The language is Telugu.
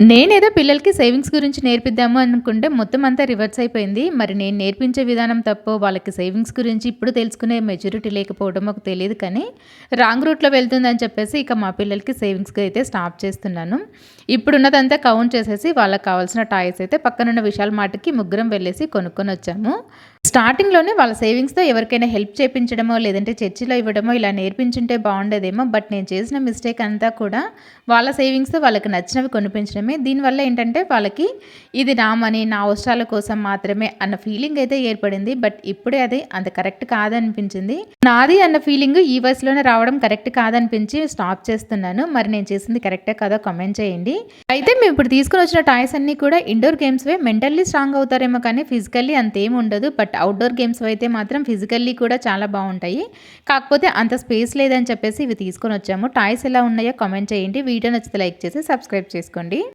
నేనేదో పిల్లలకి సేవింగ్స్ గురించి నేర్పిద్దాము అనుకుంటే మొత్తం అంతా రివర్స్ అయిపోయింది. మరి నేను నేర్పించే విధానం తప్పో వాళ్ళకి సేవింగ్స్ గురించి ఇప్పుడు తెలుసుకునే మెచ్యూరిటీ లేకపోవడం మాకు తెలియదు కానీ రాంగ్ రూట్లో వెళ్తుందని చెప్పేసి ఇక మా పిల్లలకి సేవింగ్స్కి అయితే స్టాప్ చేస్తున్నాను. ఇప్పుడున్నదంతా కౌంట్ చేసేసి వాళ్ళకి కావాల్సిన టాయ్స్ అయితే పక్కనున్న విశాల్ మాటకి ముగ్గురం వెళ్ళేసి కొనుక్కొని వచ్చాము. స్టార్టింగ్లోనే వాళ్ళ సేవింగ్స్తో ఎవరికైనా హెల్ప్ చేయించడమో లేదంటే చర్చిలో ఇవ్వడమో ఇలా నేర్పించుంటే బాగుండేదేమో. బట్ నేను చేసిన మిస్టేక్ అంతా కూడా వాళ్ళ సేవింగ్స్తో వాళ్ళకి నచ్చినవి కొనిపించడమే. దీనివల్ల ఏంటంటే వాళ్ళకి ఇది నా మనీ నా అవసరాల కోసం మాత్రమే అన్న ఫీలింగ్ అయితే ఏర్పడింది. బట్ ఇప్పుడే అది అంత కరెక్ట్ కాదనిపించింది. నాది అన్న ఫీలింగ్ ఈ వయసులోనే రావడం కరెక్ట్ కాదనిపించి స్టాప్ చేస్తున్నాను. మరి నేను చేసింది కరెక్టే కదా కామెంట్ చేయండి. అయితే మేము ఇప్పుడు తీసుకుని వచ్చిన టాయ్స్ అన్నీ కూడా ఇండోర్ గేమ్స్వే మెంటల్లీ స్ట్రాంగ్ అవుతారేమో కానీ ఫిజికల్లీ అంతేం ఉండదు. బట్ అవుట్డోర్ గేమ్స్ అయితే మాత్రం ఫిజికల్లీ కూడా చాలా బాగుంటాయి. కాకపోతే అంత స్పేస్ లేదని చెప్పేసి ఇవి తీసుకొని వచ్చాము. టాయ్స్ ఎలా ఉన్నాయో కామెంట్ చేయండి. వీడియో నచ్చితే లైక్ చేసి సబ్స్క్రైబ్ చేసుకోండి.